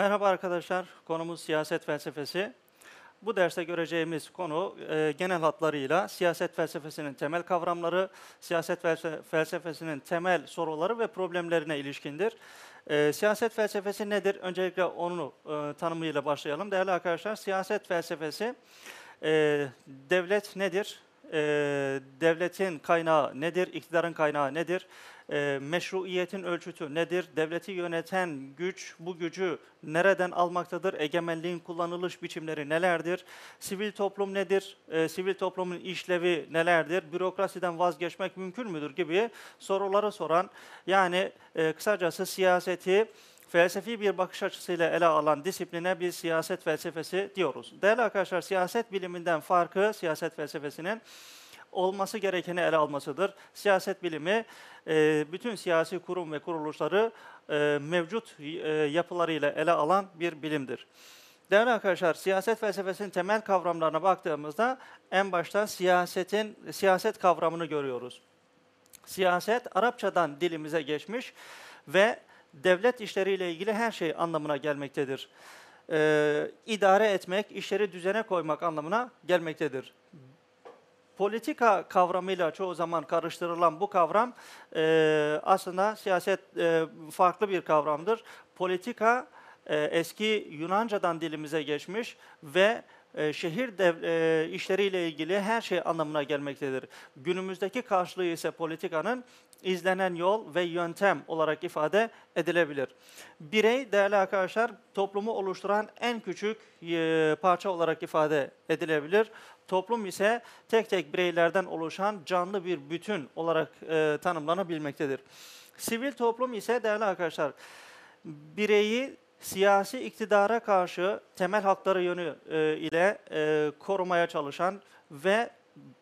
Merhaba arkadaşlar, konumuz siyaset felsefesi. Bu derste göreceğimiz konu e, genel hatlarıyla siyaset felsefesinin temel kavramları, siyaset felse- felsefesinin temel soruları ve problemlerine ilişkindir. E, siyaset felsefesi nedir? Öncelikle onu e, tanımıyla başlayalım. Değerli arkadaşlar, siyaset felsefesi e, devlet nedir? E, devletin kaynağı nedir? İktidarın kaynağı nedir? E, meşruiyetin ölçütü nedir? Devleti yöneten güç bu gücü nereden almaktadır? Egemenliğin kullanılış biçimleri nelerdir? Sivil toplum nedir? E, sivil toplumun işlevi nelerdir? Bürokrasiden vazgeçmek mümkün müdür? gibi soruları soran yani e, kısacası siyaseti felsefi bir bakış açısıyla ele alan disipline biz siyaset felsefesi diyoruz. Değerli arkadaşlar siyaset biliminden farkı siyaset felsefesinin olması gerekeni ele almasıdır. Siyaset bilimi e, bütün siyasi kurum ve kuruluşları e, mevcut e, yapılarıyla ele alan bir bilimdir. Değerli arkadaşlar, siyaset felsefesinin temel kavramlarına baktığımızda en başta siyasetin siyaset kavramını görüyoruz. Siyaset Arapçadan dilimize geçmiş ve devlet işleriyle ilgili her şey anlamına gelmektedir. Ee, idare etmek, işleri düzene koymak anlamına gelmektedir politika kavramıyla çoğu zaman karıştırılan bu kavram e, aslında siyaset e, farklı bir kavramdır. Politika e, eski Yunanca'dan dilimize geçmiş ve e, şehir dev, e, işleriyle ilgili her şey anlamına gelmektedir. Günümüzdeki karşılığı ise politikanın izlenen yol ve yöntem olarak ifade edilebilir. Birey değerli arkadaşlar toplumu oluşturan en küçük e, parça olarak ifade edilebilir. Toplum ise tek tek bireylerden oluşan canlı bir bütün olarak e, tanımlanabilmektedir. Sivil toplum ise değerli arkadaşlar bireyi siyasi iktidara karşı temel hakları yönü e, ile e, korumaya çalışan ve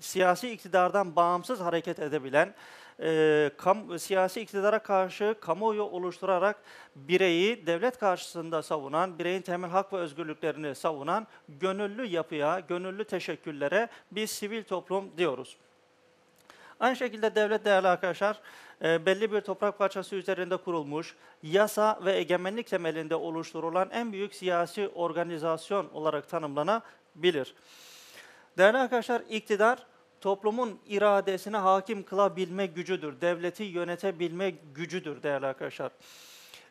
siyasi iktidardan bağımsız hareket edebilen, e, kam, siyasi iktidara karşı kamuoyu oluşturarak bireyi devlet karşısında savunan, bireyin temel hak ve özgürlüklerini savunan gönüllü yapıya, gönüllü teşekküllere biz sivil toplum diyoruz. Aynı şekilde devlet değerli arkadaşlar e, belli bir toprak parçası üzerinde kurulmuş, yasa ve egemenlik temelinde oluşturulan en büyük siyasi organizasyon olarak tanımlanabilir. Değerli arkadaşlar iktidar toplumun iradesine hakim kılabilme gücüdür. Devleti yönetebilme gücüdür değerli arkadaşlar.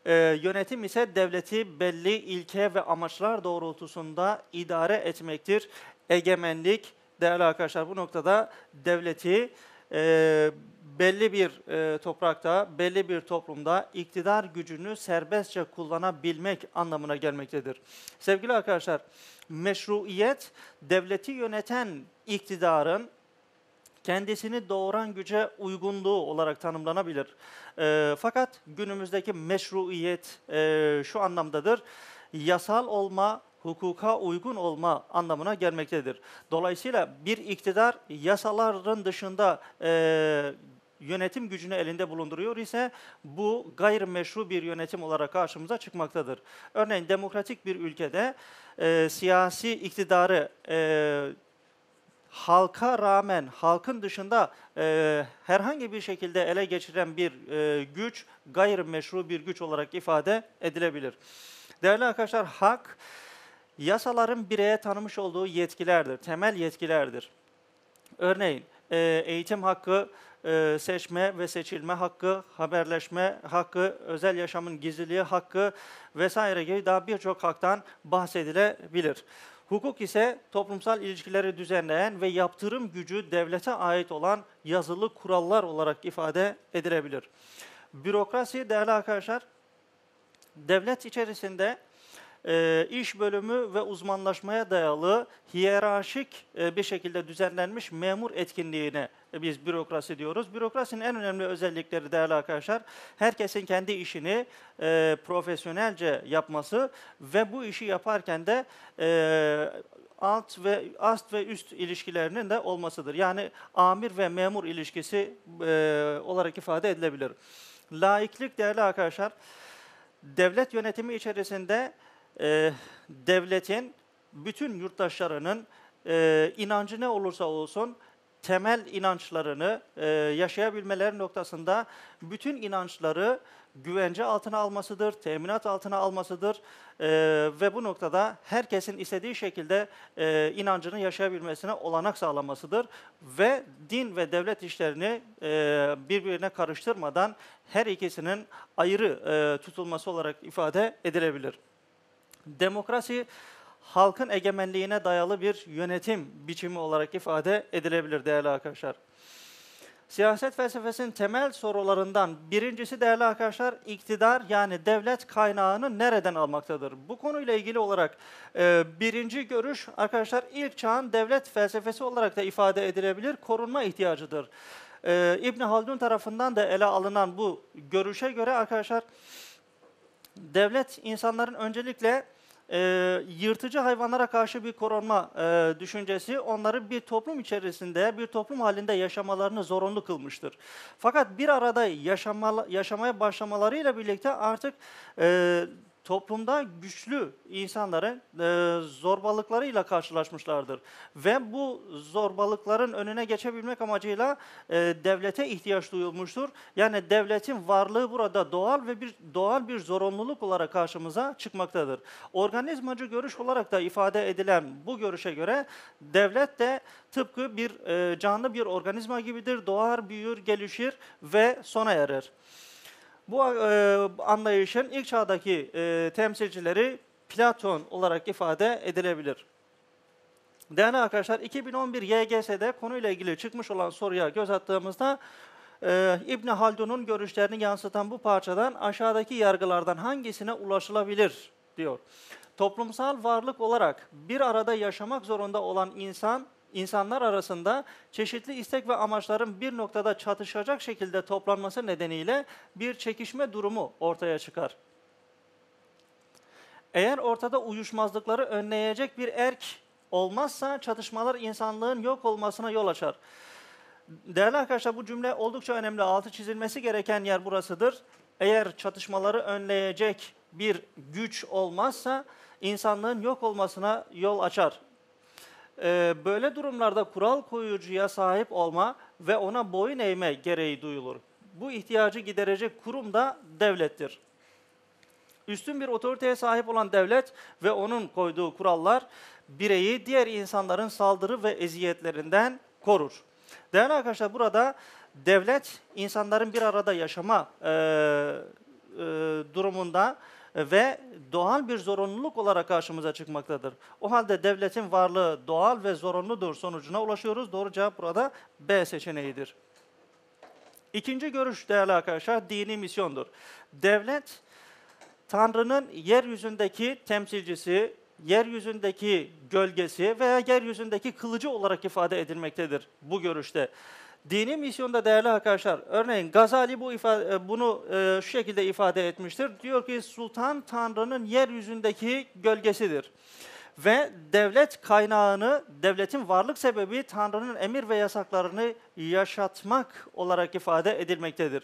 Ee, yönetim ise devleti belli ilke ve amaçlar doğrultusunda idare etmektir. Egemenlik değerli arkadaşlar bu noktada devleti e, belli bir e, toprakta, belli bir toplumda iktidar gücünü serbestçe kullanabilmek anlamına gelmektedir. Sevgili arkadaşlar, meşruiyet devleti yöneten iktidarın kendisini doğuran güce uygunluğu olarak tanımlanabilir. E, fakat günümüzdeki meşruiyet e, şu anlamdadır. Yasal olma, hukuka uygun olma anlamına gelmektedir. Dolayısıyla bir iktidar yasaların dışında e, yönetim gücünü elinde bulunduruyor ise bu gayrimeşru bir yönetim olarak karşımıza çıkmaktadır. Örneğin demokratik bir ülkede e, siyasi iktidarı e, halka rağmen halkın dışında e, herhangi bir şekilde ele geçiren bir e, güç gayrimeşru bir güç olarak ifade edilebilir. Değerli arkadaşlar hak yasaların bireye tanımış olduğu yetkilerdir, temel yetkilerdir. Örneğin e, eğitim hakkı, e, seçme ve seçilme hakkı, haberleşme hakkı, özel yaşamın gizliliği hakkı vesaire gibi daha birçok haktan bahsedilebilir. Hukuk ise toplumsal ilişkileri düzenleyen ve yaptırım gücü devlete ait olan yazılı kurallar olarak ifade edilebilir. Bürokrasi değerli arkadaşlar, devlet içerisinde e, iş bölümü ve uzmanlaşmaya dayalı hiyerarşik e, bir şekilde düzenlenmiş memur etkinliğine e, biz bürokrasi diyoruz. Bürokrasinin en önemli özellikleri değerli arkadaşlar, herkesin kendi işini e, profesyonelce yapması ve bu işi yaparken de e, alt ve ast ve üst ilişkilerinin de olmasıdır. Yani amir ve memur ilişkisi e, olarak ifade edilebilir. Laiklik değerli arkadaşlar, devlet yönetimi içerisinde e, devletin bütün yurttaşlarının e, inancı ne olursa olsun temel inançlarını e, yaşayabilmeleri noktasında bütün inançları güvence altına almasıdır, teminat altına almasıdır e, ve bu noktada herkesin istediği şekilde e, inancını yaşayabilmesine olanak sağlamasıdır ve din ve devlet işlerini e, birbirine karıştırmadan her ikisinin ayrı e, tutulması olarak ifade edilebilir. Demokrasi halkın egemenliğine dayalı bir yönetim biçimi olarak ifade edilebilir değerli arkadaşlar. Siyaset felsefesinin temel sorularından birincisi değerli arkadaşlar iktidar yani devlet kaynağını nereden almaktadır? Bu konuyla ilgili olarak e, birinci görüş arkadaşlar ilk çağın devlet felsefesi olarak da ifade edilebilir korunma ihtiyacıdır. E, İbn Haldun tarafından da ele alınan bu görüşe göre arkadaşlar devlet insanların öncelikle e, yırtıcı hayvanlara karşı bir korunma e, düşüncesi onları bir toplum içerisinde, bir toplum halinde yaşamalarını zorunlu kılmıştır. Fakat bir arada yaşama, yaşamaya başlamalarıyla birlikte artık e, toplumda güçlü insanların e, zorbalıklarıyla karşılaşmışlardır. Ve bu zorbalıkların önüne geçebilmek amacıyla e, devlete ihtiyaç duyulmuştur. Yani devletin varlığı burada doğal ve bir doğal bir zorunluluk olarak karşımıza çıkmaktadır. Organizmacı görüş olarak da ifade edilen bu görüşe göre devlet de tıpkı bir e, canlı bir organizma gibidir. Doğar, büyür, gelişir ve sona erer. Bu e, anlayışın ilk çağdaki e, temsilcileri Platon olarak ifade edilebilir. Değerli arkadaşlar 2011 YGS'de konuyla ilgili çıkmış olan soruya göz attığımızda e, İbn Haldun'un görüşlerini yansıtan bu parçadan aşağıdaki yargılardan hangisine ulaşılabilir diyor. Toplumsal varlık olarak bir arada yaşamak zorunda olan insan insanlar arasında çeşitli istek ve amaçların bir noktada çatışacak şekilde toplanması nedeniyle bir çekişme durumu ortaya çıkar. Eğer ortada uyuşmazlıkları önleyecek bir erk olmazsa çatışmalar insanlığın yok olmasına yol açar. Değerli arkadaşlar bu cümle oldukça önemli. Altı çizilmesi gereken yer burasıdır. Eğer çatışmaları önleyecek bir güç olmazsa insanlığın yok olmasına yol açar e, böyle durumlarda kural koyucuya sahip olma ve ona boyun eğme gereği duyulur. Bu ihtiyacı giderecek kurum da devlettir. Üstün bir otoriteye sahip olan devlet ve onun koyduğu kurallar bireyi diğer insanların saldırı ve eziyetlerinden korur. Değerli arkadaşlar burada devlet insanların bir arada yaşama e, e, durumunda ve doğal bir zorunluluk olarak karşımıza çıkmaktadır. O halde devletin varlığı doğal ve zorunludur sonucuna ulaşıyoruz. Doğru cevap burada B seçeneğidir. İkinci görüş değerli arkadaşlar dini misyondur. Devlet Tanrı'nın yeryüzündeki temsilcisi, yeryüzündeki gölgesi veya yeryüzündeki kılıcı olarak ifade edilmektedir bu görüşte. Dini misyonda değerli arkadaşlar, örneğin Gazali bu ifade, e, bunu e, şu şekilde ifade etmiştir. Diyor ki Sultan Tanrı'nın yeryüzündeki gölgesidir. Ve devlet kaynağını, devletin varlık sebebi Tanrı'nın emir ve yasaklarını yaşatmak olarak ifade edilmektedir.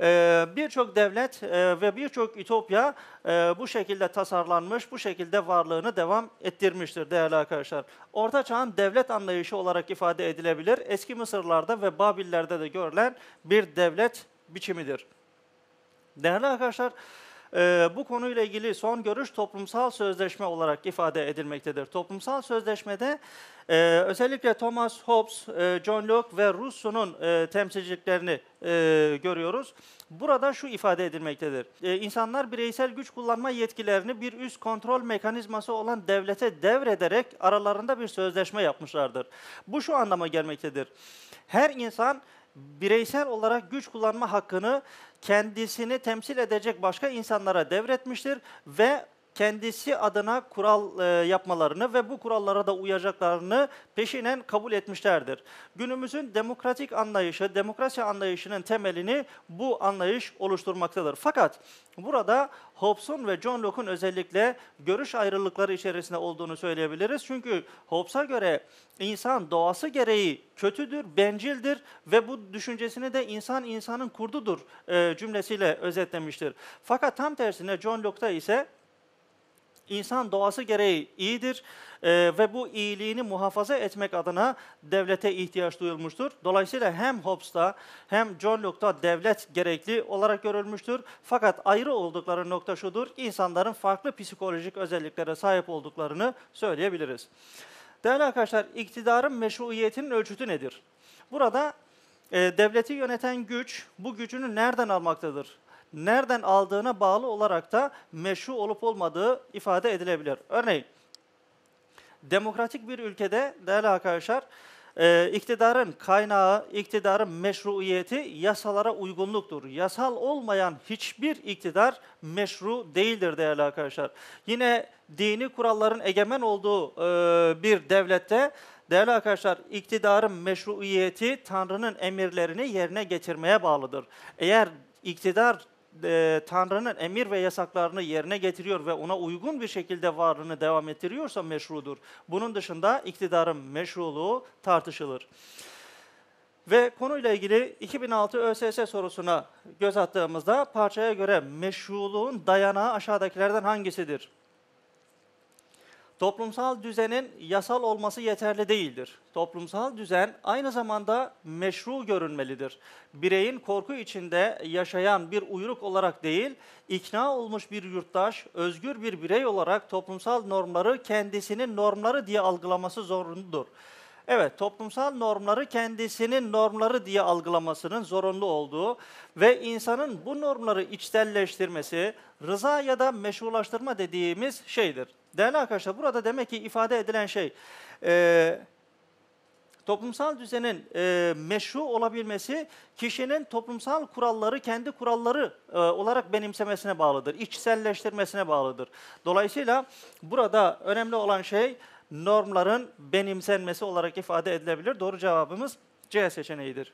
Ee, birçok devlet e, ve birçok ütopya e, bu şekilde tasarlanmış, bu şekilde varlığını devam ettirmiştir değerli arkadaşlar. Orta çağın devlet anlayışı olarak ifade edilebilir. Eski Mısırlarda ve Babillerde de görülen bir devlet biçimidir. Değerli arkadaşlar, e, bu konuyla ilgili son görüş toplumsal sözleşme olarak ifade edilmektedir. Toplumsal sözleşmede e, özellikle Thomas Hobbes, e, John Locke ve Rousseau'nun e, temsilciliklerini e, görüyoruz. Burada şu ifade edilmektedir. E, insanlar bireysel güç kullanma yetkilerini bir üst kontrol mekanizması olan devlete devrederek aralarında bir sözleşme yapmışlardır. Bu şu anlama gelmektedir. Her insan bireysel olarak güç kullanma hakkını kendisini temsil edecek başka insanlara devretmiştir ve kendisi adına kural e, yapmalarını ve bu kurallara da uyacaklarını peşinen kabul etmişlerdir. Günümüzün demokratik anlayışı, demokrasi anlayışının temelini bu anlayış oluşturmaktadır. Fakat burada Hobbes'un ve John Locke'un özellikle görüş ayrılıkları içerisinde olduğunu söyleyebiliriz. Çünkü Hobbes'a göre insan doğası gereği kötüdür, bencildir ve bu düşüncesini de insan insanın kurdudur e, cümlesiyle özetlemiştir. Fakat tam tersine John Locke'da ise insan doğası gereği iyidir e, ve bu iyiliğini muhafaza etmek adına devlete ihtiyaç duyulmuştur. Dolayısıyla hem Hobbes'ta hem John Locke'da devlet gerekli olarak görülmüştür. Fakat ayrı oldukları nokta şudur, insanların farklı psikolojik özelliklere sahip olduklarını söyleyebiliriz. Değerli arkadaşlar, iktidarın meşruiyetinin ölçütü nedir? Burada e, devleti yöneten güç bu gücünü nereden almaktadır? Nereden aldığına bağlı olarak da meşru olup olmadığı ifade edilebilir. Örneğin, demokratik bir ülkede değerli arkadaşlar, e, iktidarın kaynağı, iktidarın meşruiyeti yasalara uygunluktur. Yasal olmayan hiçbir iktidar meşru değildir değerli arkadaşlar. Yine dini kuralların egemen olduğu e, bir devlette değerli arkadaşlar iktidarın meşruiyeti Tanrı'nın emirlerini yerine getirmeye bağlıdır. Eğer iktidar e, Tanrı'nın emir ve yasaklarını yerine getiriyor ve ona uygun bir şekilde varlığını devam ettiriyorsa meşrudur. Bunun dışında iktidarın meşruluğu tartışılır. Ve konuyla ilgili 2006 ÖSS sorusuna göz attığımızda parçaya göre meşruluğun dayanağı aşağıdakilerden hangisidir? Toplumsal düzenin yasal olması yeterli değildir. Toplumsal düzen aynı zamanda meşru görünmelidir. Bireyin korku içinde yaşayan bir uyruk olarak değil, ikna olmuş bir yurttaş, özgür bir birey olarak toplumsal normları kendisinin normları diye algılaması zorunludur. Evet, toplumsal normları kendisinin normları diye algılamasının zorunlu olduğu ve insanın bu normları içselleştirmesi, rıza ya da meşrulaştırma dediğimiz şeydir. Değerli arkadaşlar, burada demek ki ifade edilen şey, e, toplumsal düzenin e, meşru olabilmesi kişinin toplumsal kuralları kendi kuralları e, olarak benimsemesine bağlıdır, içselleştirmesine bağlıdır. Dolayısıyla burada önemli olan şey normların benimsenmesi olarak ifade edilebilir. Doğru cevabımız C seçeneğidir.